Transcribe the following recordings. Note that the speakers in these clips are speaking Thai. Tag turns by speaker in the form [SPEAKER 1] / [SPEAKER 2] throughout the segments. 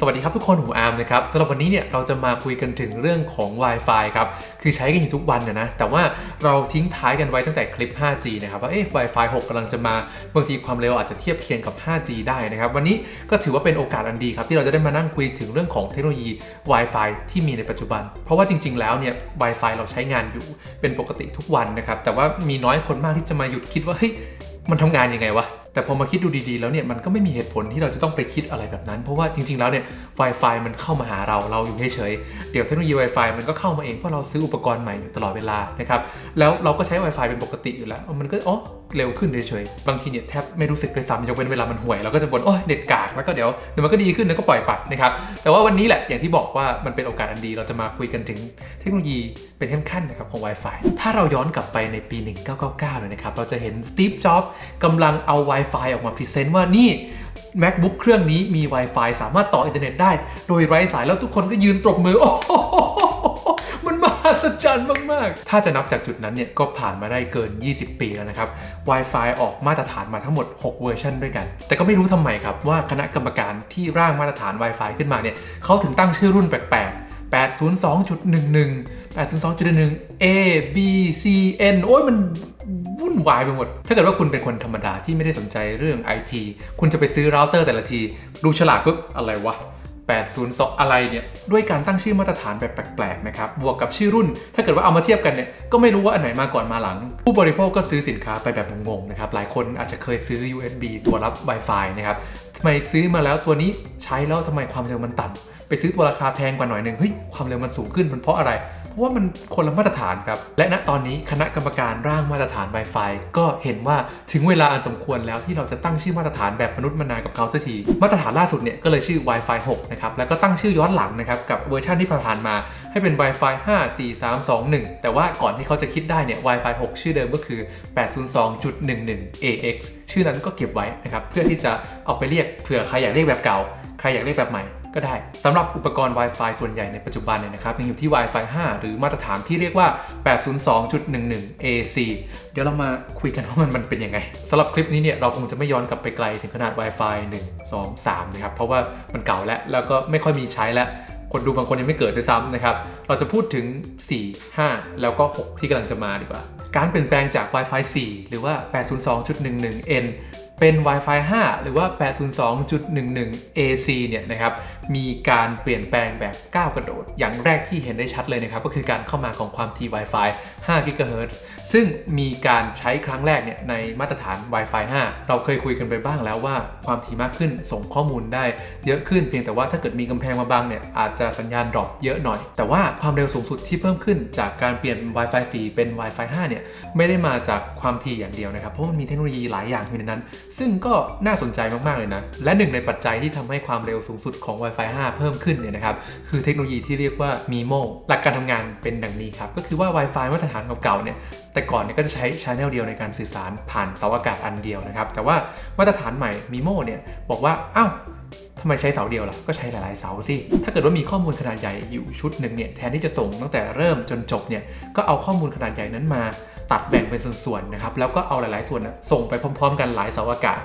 [SPEAKER 1] สวัสดีครับทุกคนผมอาร์มนะครับสำหรับวันนี้เนี่ยเราจะมาคุยกันถึงเรื่องของ Wi-Fi ครับ คือใช้กันอยู่ทุกวันนะนะ แต่ว่าเราทิ้งท้ายกันไว้ตั้งแต่คลิป 5G นะครับว่าเอ๊ะ Wi-Fi 6กำลังจะมาบางทีความเร็วอาจจะเทียบเคียงกับ 5G ได้นะครับวันนี้ก็ถือว่าเป็นโอกาสอันดีครับที่เราจะได้มานั่งคุยถึงเรื่องของเทคโนโลยี Wi-Fi ที่มีในปัจจุบัน เพราะว่าจริง ๆ แล้วเนี่ย Wi-Fi เราใช้งานอยู่เป็นปกติทุกวันนะครับแต่ว่ามีน้อยคนมากที่จะมาหยุดคิดว่าเฮ้ยมันทำงานยังไงวะ แต่พอมาคิดดูดีๆ แล้วเนี่ยมันก็ไม่มีเหตุผลที่เราจะต้องไปคิดอะไรแบบนั้น เพราะว่าจริงๆ แล้วเนี่ย Wi-Fi มันเข้ามาหาเราเราอยู่เฉยๆเดี๋ยวเทคโนโลยี Wi-Fi มันก็เข้ามาเองเพราะเราซื้ออุปกรณ์ใหม่อยู่ตลอดเวลานะครับแล้วเราก็ใช้ Wi-Fi เป็นปกติอยู่แล้ว มันก็อ๋อเร็วขึ้นเฉยๆบางทีเนี่ยแทบไม่รู้สึกเลยซ้ำยกเว้นเวลามันห่วยเราก็จะบ่นโอ้ยเน็ตกากแล้วก็เดี๋ยวเดี๋ยวมันก็ดีขึ้นแล้วก็ปล่อยปัดนะครับแต่ว่าวันนี้แหละอย่างที่บอกว่ามันเป็นโอกาสอันดี เราจะมาคุยกันถึงเทคโนโลยีเป็นขั้นขั้นๆนะครับของ Wi-Fi ถ้าเราย้อนกลับไปในปี 1999เลยนะครับเราจะเห็นสตีฟจ็อบส์กำลังเอา Wi-Fi ออกมาพรีเซนต์ว่านี่ MacBook เครื่องนี้มี Wi-Fi สามารถต่ออินเทอร์เน็ตได้ โดยไร้สายแล้วทุกคนก็ยืนปรบมือ โอ้โหมันมหัศจรรย์มาก ๆ ถ้าจะนับจากจุดนั้นเนี่ย ก็ผ่านมาได้เกิน 20 ปีแล้วนะครับ Wi-Fi ออกมาตรฐานมาทั้งหมด 6 เวอร์ชันด้วยกัน แต่ก็ไม่รู้ทำไมครับว่าคณะกรรมการที่ร่างมาตรฐาน Wi-Fi ขึ้นมาเนี่ยเขาถึงตั้งชื่อรุ่นแปลกๆ802.11 802.11 A B C N โอ้ยมัน วุ่นวายไปหมด ถ้าเกิดว่าคุณเป็นคนธรรมดาที่ไม่ได้สนใจเรื่อง IT คุณจะไปซื้อเราเตอร์แต่ละที ดูฉลากปุ๊บอะไรวะ802 อะไรเนี่ย ด้วยการตั้งชื่อมาตรฐานแบบแปลกๆนะครับ บวกกับชื่อรุ่น ถ้าเกิดว่าเอามาเทียบกันเนี่ย ก็ไม่รู้ว่าอันไหนมาก่อนมาหลัง ผู้บริโภคก็ซื้อสินค้าไปแบบงงๆนะครับ หลายคนอาจจะเคยซื้อ USB ตัวรับ Wi-Fi นะครับทำไมซื้อมาแล้วตัวนี้ใช้แล้วทำไมความเร็วมันต่ำไปซื้อตัวราคาแพงกว่าหน่อยหนึ่งเฮ้ยความเร็วมันสูงขึ้นมันเพราะอะไรเพราะว่ามันคนละมาตรฐานครับ และณตอนนี้คณะกรรมการร่างมาตรฐาน Wi-Fi ก็เห็นว่าถึงเวลาอันสมควรแล้วที่เราจะตั้งชื่อมาตรฐานแบบมนุษย์มนากับเขาสักที มาตรฐานล่าสุดเนี่ยก็เลยชื่อ Wi-Fi 6 นะครับ แล้วก็ตั้งชื่อย้อนหลังนะครับกับเวอร์ชันที่ผ่านมา ให้เป็น Wi-Fi 5 4 3 2 1 แต่ว่าก่อนที่เขาจะคิดได้เนี่ย Wi-Fi 6 ชื่อเดิมก็คือ 802.11 AX ชื่อนั้นก็เก็บไว้นะครับเพื่อที่จะเอาไปเรียกเผื่อใครอยากเรียกแบบเก่าใครอยากเรียกแบบใหม่ ก็ได้สำหรับอุปกรณ์ Wi-Fi ส่วนใหญ่ในปัจจุบันเนี่ยนะครับยังอยู่ที่ Wi-Fi 5 หรือมาตรฐานที่เรียกว่า 802.11 AC เดี๋ยวเรามาคุยกันว่ามันมันเป็นยังไงสำหรับคลิปนี้เนี่ยเราคงจะไม่ย้อนกลับไปไกลถึงขนาด Wi-Fi 1 2 3นะครับเพราะว่ามันเก่าแล้วแล้วก็ไม่ค่อยมีใช้แล้วคนดูบางคนยังไม่เกิดด้วยซ้ำนะครับ เราจะพูดถึง 4 5 แล้วก็ 6 ที่กำลังจะมาดีกว่า การเปลี่ยนแปลงจาก Wi-Fi 4 หรือว่า 802.11n เป็น Wi-Fi 5 หรือว่า 802.11 AC เนี่ยนะครับ มีการเปลี่ยนแปลงแบบก้าวกระโดด อย่างแรกที่เห็นได้ชัดเลยนะครับ ก็คือการเข้ามาของความถี่ Wi-Fi 5 GHz ซึ่งมีการใช้ครั้งแรกเนี่ยในมาตรฐาน Wi-Fi 5 เราเคยคุยกันไปบ้างแล้วว่าความถี่มากขึ้นส่งข้อมูลได้ เยอะขึ้นเพียงแต่ว่าถ้าเกิดมีกำแพงมาบังเนี่ยอาจจะสัญญาณดรอปเยอะหน่อย แต่ว่าความเร็วสูงสุดที่เพิ่มขึ้นจากการเปลี่ยน Wi-Fi 4 เป็น Wi-Fi 5 เนี่ยไม่ได้มาจากความถี่อย่างเดียวนะครับเพราะมันมีเทคโนโลยีหลายอย่างอยู่ในนั้น ซึ่งก็น่าสนใจมากๆเลยนะและหนึ่งในปัจจัยที่ทำให้ความเร็วสูงสุดของ Wi-Fi 5 เพิ่มขึ้นเนี่ยนะครับคือเทคโนโลยีที่เรียกว่า MIMO หลักการทำงานเป็นดังนี้ครับก็คือว่า Wi-Fi มาตรฐานเก่าๆเนี่ยแต่ก่อนเนี่ยก็จะใช้ช n นลเดียวในการสื่อสารผ่านเสาอากาศอันเดียวนะครับแต่ว่ามาตรฐานใหม่ MIMO เนี่ยบอกว่าอ้าวทำไมใช้เสาเดียวล่ะ ก็ใช้หลาย ๆ เสาสิ ถ้าเกิดว่ามีข้อมูลขนาดใหญ่อยู่ชุดหนึ่งเนี่ยแทนที่จะส่งตั้งแต่เริ่มจนจบเนี่ยก็เอาข้อมูลขนาดใหญ่นั้นมาตัดแบ่งเป็นส่วน ๆ นะครับ แล้วก็เอาหลาย ๆ ส่วนส่งไปพร้อม ๆ กันหลายเสาอากาศ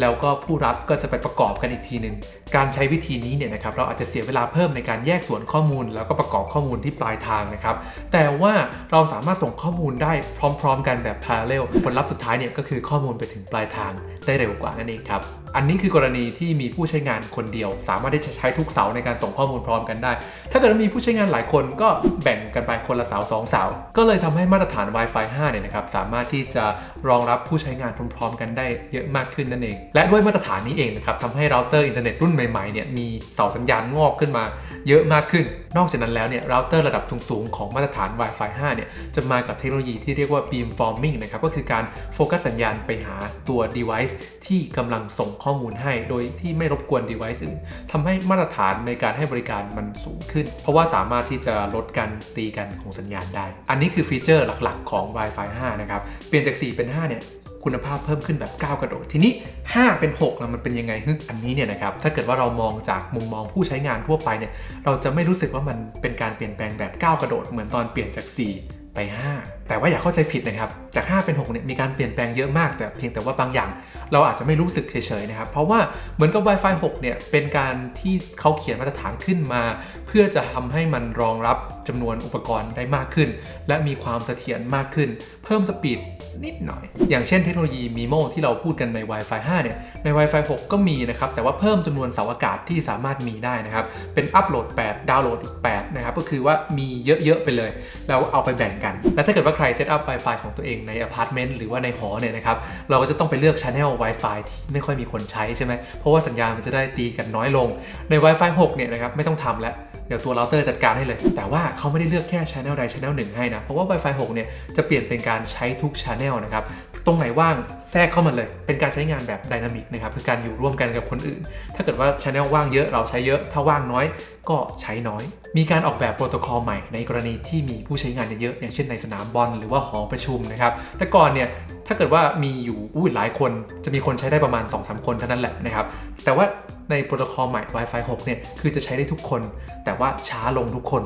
[SPEAKER 1] แล้วก็ผู้รับก็จะไปประกอบกันอีกทีหนึ่งการใช้วิธีนี้เนี่ยนะครับเราอาจจะเสียเวลาเพิ่มในการแยกส่วนข้อมูล แล้วก็ประกอบข้อมูลที่ปลายทางนะครับ แต่ว่าเราสามารถส่งข้อมูลได้พร้อม ๆ กันแบบ parallel ผลลัพธ์สุดท้ายเนี่ยก็คือข้อมูลไปถึงปลายทางได้เร็วกว่านั่นเองครับอันนี้คือกรณีที่มีผู้ใช้งานคนเดียว สามารถที่จะใช้ทุกเสาในการส่งข้อมูลพร้อมกันได้ ถ้าเกิดมีผู้ใช้งานหลายคนก็แบ่งกันไปคนละเสาสองเสา ก็เลยทำให้มาตรฐาน Wi-Fi 5 เนี่ยนะครับสามารถที่จะรองรับผู้ใช้งานพร้อมๆ กันได้เยอะมากขึ้นนั่นเอง และด้วยมาตรฐานนี้เองนะครับทำให้เราเตอร์อินเทอร์เน็ตรุ่นใหม่ๆเนี่ยมีเสาสัญญาณงอกขึ้นมาเยอะมากขึ้น นอกจากนั้นแล้วเนี่ยเราเตอร์ระดับสูงๆของมาตรฐาน Wi-Fi 5 เนี่ยจะมากับเทคโนโลยีที่เรียกว่า beamforming นะครับก็คือการโฟกัสสัญญาณไปหาตัว device ที่กำลังส่งข้อมูลให้ โดยที่ไม่รบกวน device อื่นทำให้มาตรฐานในการให้บริการมันสูงขึ้น เพราะว่าสามารถที่จะลดการตีกันของสัญญาณได้ อันนี้คือฟีเจอร์หลักๆ ของ Wi-Fi 5 นะครับ เปลี่ยนจาก 4 เป็น 5 เนี่ยคุณภาพเพิ่มขึ้นแบบก้าวกระโดด ทีนี้ 5 เป็น6แล้วมันเป็นยังไงฮึอันนี้เนี่ยนะครับ ถ้าเกิดว่าเรามองจากมุมมองผู้ใช้งานทั่วไปเนี่ย เราจะไม่รู้สึกว่ามันเป็นการเปลี่ยนแปลงแบบก้าวกระโดด เหมือนตอนเปลี่ยนจาก 4 ไป 5 แต่ว่าอย่าเข้าใจผิดนะครับ จาก 5 เป็น6เนี่ยมีการเปลี่ยนแปลงเยอะมาก แต่เพียงแต่ว่าบางอย่าง เราอาจจะไม่รู้สึกเฉยๆนะครับ เพราะว่าเหมือนกับ Wi-Fi 6 เนี่ยเป็นการที่เขาเขียนมาตรฐานขึ้นมา เพื่อจะทำให้มันรองรับจำนวนอุปกรณ์ได้มากขึ้น และมีความเสถียรมากขึ้น เพิ่มสปีดนิดหน่อย อย่างเช่นเทคโนโลยี MIMO ที่เราพูดกันใน Wi-Fi 5 เนี่ย ใน Wi-Fi 6 ก็มีนะครับ แต่ว่าเพิ่มจำนวนเสาอากาศที่สามารถมีได้นะครับ เป็นอัปโหลด 8 ดาวน์โหลดอีก 8 นะครับ ก็คือว่ามีเยอะๆไปเลย แล้วเอาไปแบ่งกันและถ้าเกิดว่าใครเซตอัพ Wi-Fi ของตัวเองในอพาร์ตเมนต์หรือว่าในหอเนี่ยนะครับ เราก็จะต้องไปเลือก Channel Wi-Fi ที่ไม่ค่อยมีคนใช้ใช่ไหม เพราะว่าสัญญาณมันจะได้ตีกันน้อยลง ใน Wi-Fi 6 เนี่ยนะครับไม่ต้องทำแล้วเดี๋ยวตัวเราเตอร์จัดการให้เลย แต่ว่าเขาไม่ได้เลือกแค่ Channel ใด Channel หนึ่งให้นะ เพราะว่า Wi-Fi 6 เนี่ยจะเปลี่ยนเป็นการใช้ทุก Channel นะครับ ตรงไหนว่างแทรกเข้ามาเลย เป็นการใช้งานแบบดินามิกนะครับ คือการอยู่ร่วมกันกับคนอื่น ถ้าเกิดว่า Channel ว่างเยอะเราใช้เยอะ ถ้าว่างน้อยก็ใช้น้อยมีการออกแบบโปรโตคอลใหม่ในกรณีที่มีผู้ใช้งานเยอะๆอย่างเช่นในสนามบอลหรือว่าหอประชุมนะครับ แต่ก่อนเนี่ยถ้าเกิดว่ามีอยู่อู้หลายคนจะมีคนใช้ได้ประมาณ 2-3 คนเท่านั้นแหละนะครับ แต่ว่าในโปรโตคอลใหม่ Wi-Fi 6 เนี่ยคือจะใช้ได้ทุกคน แต่ว่าช้าลงทุกคน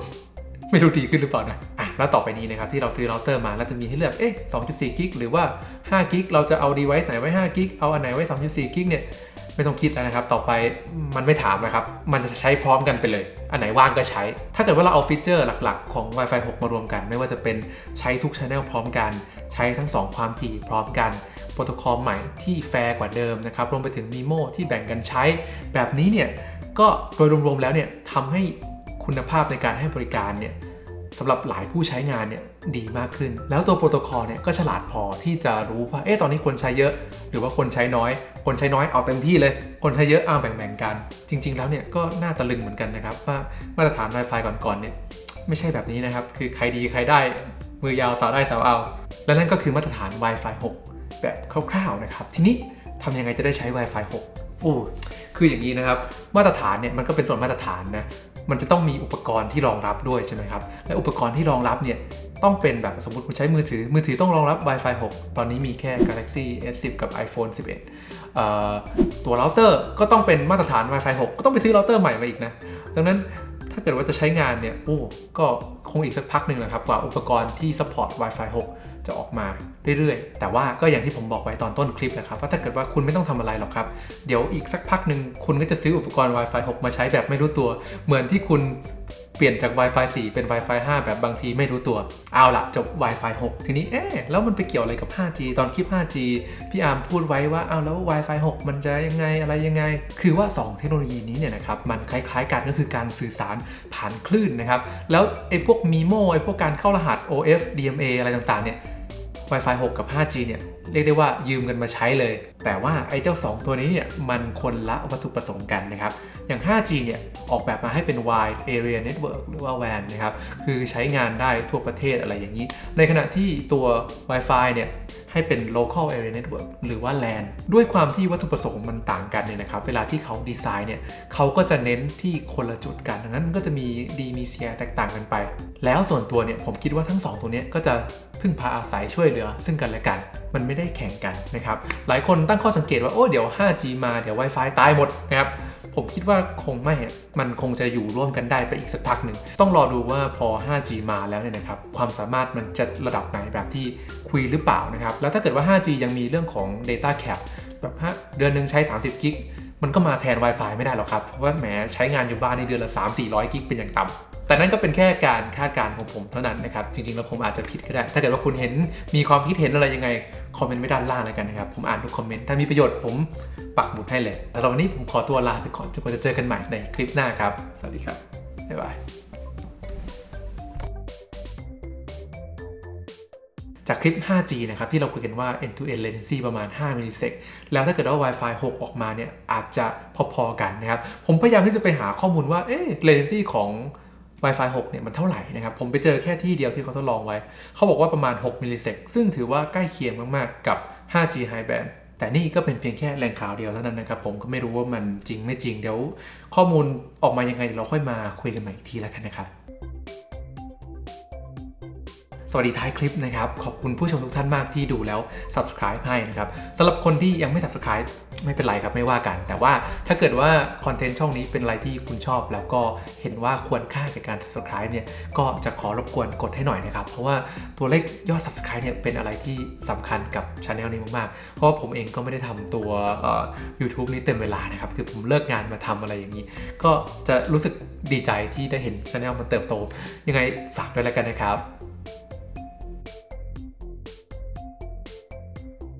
[SPEAKER 1] ไม่รู้ดีขึ้นหรือเปล่านะอะ แล้วต่อไปนี้นะครับที่เราซื้อเราเตอร์มาแล้วจะมีให้เลือกเอ๊ะ2.4กิกหรือว่า5กิกเราจะเอา device ไหนไว้5กิกเอาอันไหนไว้2.4กิกเนี่ยไม่ต้องคิดแล้วนะครับ ต่อไปมันไม่ถามนะครับ มันจะใช้พร้อมกันไปเลย อันไหนว่างก็ใช้ ถ้าเกิดว่าเราเอาฟีเจอร์หลักๆ ของ Wi-Fi 6 มารวมกัน ไม่ว่าจะเป็นใช้ทุก Channel พร้อมกัน ใช้ทั้ง 2 ความถี่พร้อมกัน โปรโตคอลใหม่ที่แฟร์กว่าเดิมนะครับ รวมไปถึง MIMO ที่แบ่งกันใช้ แบบนี้เนี่ย ก็โดยรวมๆแล้วเนี่ยทำให้คุณภาพในการให้บริการเนี่ย สำหรับหลายผู้ใช้งานเนี่ยดีมากขึ้น แล้วตัวโปรโตคอลเนี่ยก็ฉลาดพอที่จะรู้ว่าเอ๊ะตอนนี้คนใช้เยอะ หรือว่าคนใช้น้อย คนใช้น้อยเอาเต็มที่เลย คนใช้เยอะเอาแบ่งๆกัน จริง ๆ แล้วเนี่ยก็น่าตะลึงเหมือนกันนะครับว่ามาตรฐาน Wi-Fi ก่อนๆเนี่ยไม่ใช่แบบนี้นะครับ คือใครดีใครได้มือยาวสาวได้สาวเอา และนั่นก็คือมาตรฐาน Wi-Fi 6 แบบคร่าวๆนะครับ ทีนี้ทำยังไงจะได้ใช้ Wi-Fi 6 โอ้คืออย่างนี้นะครับ มาตรฐานเนี่ยมันก็เป็นส่วนมาตรฐานนะ มันจะต้องมีอุปกรณ์ที่รองรับด้วยใช่ไหมครับ และอุปกรณ์ที่รองรับเนี่ยต้องเป็นแบบสมมติคุณใช้มือถือ มือถือต้องรองรับ Wi-Fi 6 ตอนนี้มีแค่ Galaxy S10 กับ iPhone 11เอ่อตัวเราเตอร์ก็ต้องเป็นมาตรฐาน Wi-Fi 6 ก็ต้องไปซื้อเราเตอร์ใหม่มาอีกนะ ดังนั้น ถ้าเกิดว่าจะใช้งานเนี่ยโอ้ก็คงอีกสักพักหนึ่งแหละครับกว่าอุปกรณ์ที่ support Wi-Fi 6 จะออกมาเรื่อยๆ แต่ว่าก็อย่างที่ผมบอกไว้ตอนต้นคลิปนะครับว่าถ้าเกิดว่าคุณไม่ต้องทำอะไรหรอกครับ เดี๋ยวอีกสักพักหนึ่งคุณก็จะซื้ออุปกรณ์ Wi-Fi 6 มาใช้แบบไม่รู้ตัว เหมือนที่คุณ เปลี่ยนจาก Wi-Fi 4 เป็น Wi-Fi 5 แบบบางทีไม่รู้ตัว เอาละจบ Wi-Fi 6 ทีนี้เอ๊ะแล้วมันไปเกี่ยวอะไรกับ 5G ตอนคลิป 5G พี่อาร์มพูดไว้ว่าเอาแล้ว Wi-Fi 6 มันจะยังไงอะไรยังไง คือว่า 2 เทคโนโลยีนี้เนี่ยนะครับมันคล้ายๆกันก็คือการสื่อสารผ่านคลื่นนะครับแล้วไอ้พวก MIMO ไอ้พวกการเข้ารหัส OF DMA อะไรต่างๆเนี่ย Wi-Fi 6 กับ 5G เนี่ยเรียกได้ว่ายืมกันมาใช้เลย แต่ว่าไอ้เจ้า 2 ตัวนี้เนี่ยมันคนละวัตถุประสงค์กันนะครับ อย่าง 5G เนี่ยออกแบบมาให้เป็น Wide Area Network หรือว่า WAN นะครับ คือใช้งานได้ทั่วประเทศอะไรอย่างนี้ ในขณะที่ตัว Wi-Fi เนี่ย ให้เป็น local area network หรือว่า LAN ด้วยความที่วัตถุประสงค์มันต่างกันเนี่ยนะครับ เวลาที่เขาดีไซน์เนี่ยเขาก็จะเน้นที่คนละจุดกัน ดังนั้นมันก็จะมีดีมีเซียแตกต่างกันไป แล้วส่วนตัวเนี่ยผมคิดว่าทั้งสองตัวเนี้ยก็จะพึ่งพาอาศัยช่วยเหลือ ซึ่งกันและกัน มันไม่ได้แข่งกันนะครับ หลายคนตั้งข้อสังเกตว่าโอ้เดี๋ยว 5G มาเดี๋ยว Wi-Fi ตายหมดนะครับ ผมคิดว่าคงไม่มันคงจะอยู่ร่วมกันได้ไปอีกสักพักหนึ่ง ต้องรอดูว่าพอ 5G มาแล้วเนี่ยนะครับ ความสามารถมันจะระดับไหนแบบที่คุยหรือเปล่านะครับ แล้วถ้าเกิดว่า 5G ยังมีเรื่องของ Data Cap แบบเดือนหนึ่งใช้ 30 กิก มันก็มาแทน Wi-Fi ไม่ได้หรอกครับ เพราะว่าแหมใช้งานอยู่บ้านในเดือนละ 3-400 กิกเป็นอย่างต่ำ แต่นั่นก็เป็นแค่การคาดการณ์ของผมเท่านั้นนะครับ จริงๆ แล้วผมอาจจะผิดก็ได้ ถ้าเกิดว่าคุณเห็นมีความคิดเห็นอะไรยังไง คอมเมนต์ไว้ด้านล่างแล้วกันนะครับ ผมอ่านทุกคอมเมนต์ ถ้ามีประโยชน์ผมปักหมุดให้เลยแต่วันนี้ผมขอตัวลาไปก่อนจนกว่าจะเจอกันใหม่ในคลิปหน้าครับ สวัสดีครับ บ๊ายบาย จากคลิป 5G นะครับที่เราคุยกันว่า end to end latency ประมาณ 5 มิลลิเซกแล้วถ้าเกิดว่า Wi-Fi 6 ออกมาเนี่ยอาจจะพอๆกันนะครับ ผมพยายามที่จะไปหาข้อมูลว่า เอ๊ะ latency ของ Wi-Fi 6 เนี่ยมันเท่าไหร่นะครับ ผมไปเจอแค่ที่เดียวที่เขาทดลองไว้ เขาบอกว่าประมาณ 6 มิลลิเซกซึ่งถือว่าใกล้เคียงมาก ๆ กับ 5G high band แต่นี่ก็เป็นเพียงแค่แหล่งข่าวเดียวเท่านั้นนะครับ ผมก็ไม่รู้ว่ามันจริงไม่จริง เดี๋ยวข้อมูลออกมายังไงเดี๋ยวเราค่อยมาคุยกันใหม่อีกทีแล้วกันนะครับ สวัสดีท้ายคลิปนะครับ ขอบคุณผู้ชมทุกท่านมากที่ดูแล้ว subscribe ให้นะครับสำหรับคนที่ยังไม่ subscribe ไม่เป็นไรครับไม่ว่ากัน แต่ว่าถ้าเกิดว่าคอนเทนต์ช่องนี้เป็นอะไรที่คุณชอบ แล้วก็เห็นว่าควรค่าแก่การ subscribe เนี่ยก็จะขอรบกวนกดให้หน่อยนะครับ เพราะว่าตัวเลขยอด subscribe เนี่ยเป็นอะไรที่สำคัญกับช anel นี้มากๆ เพราะว่าผมเองก็ไม่ได้ทำตัว YouTube นี้เต็มเวลานะครับคือผมเลิกงานมาทำอะไรอย่างนี้ ก็จะรู้สึกดีใจที่ได้เห็นช anel มันเติบโต ยังไงฝากด้วยแล้วกันนะครับ